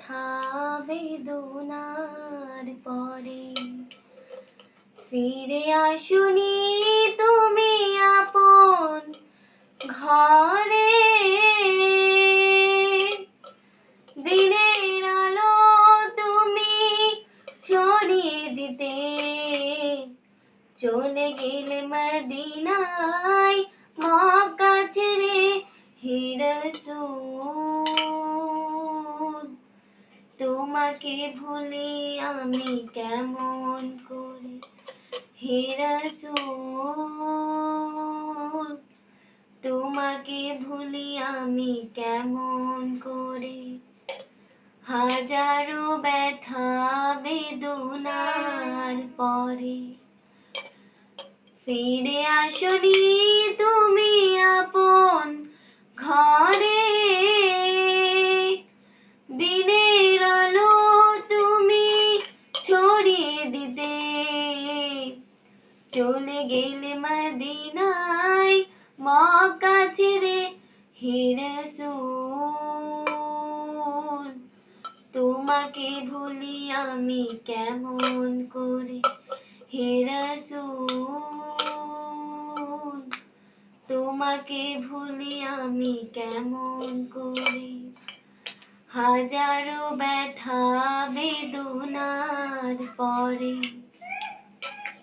ব্যথা বেদনার পরে। ফিরে আসুনি তুমি আপন ঘরে। দিনের আলো তুমি ছড়িয়ে দিতে। চলে গেলে মদিনায় মা কাছে রে তোমাকে ভুলি আমি কেমন করে হে রাসূল তোমাকে ভুলি আমি কেমন করে হাজারো ব্যথা বেদনার পরে ফিরে আসনি তুমি গেলে মদিনায় মক্কা ছেড়ে হে রাসূল তোমাকে ভুলি আমি কেমন করে হে রাসূল তোমাকে ভুলি আমি কেমন করে হাজারো ব্যথা বেদনার পরে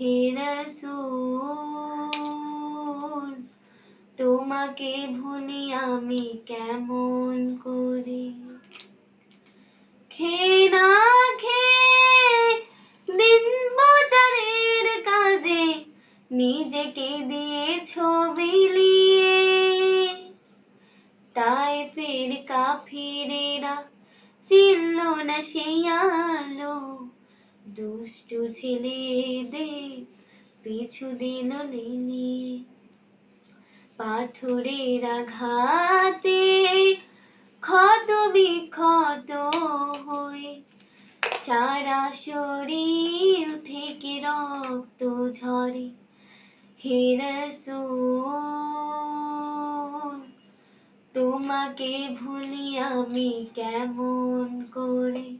হে রাসূল তোমাকে ভুলি আমি কেমন করে? খেয়ে না খেয়ে দিন মোটারের কাজে নিজেকে দিয়ে ছবি লিয়ে তাই ফের কাফিরেরা ছিল না সেই আলো। দুষ্টু ছেলেদের পিছু দিল লিনিয়ে পাথরের আঘাতে ক্ষত বিক্ষত হয়ে সারা শরীর থেকে রক্ত ঝরে। হে রাসূল তোমাকে ভুলি আমি কেমন করে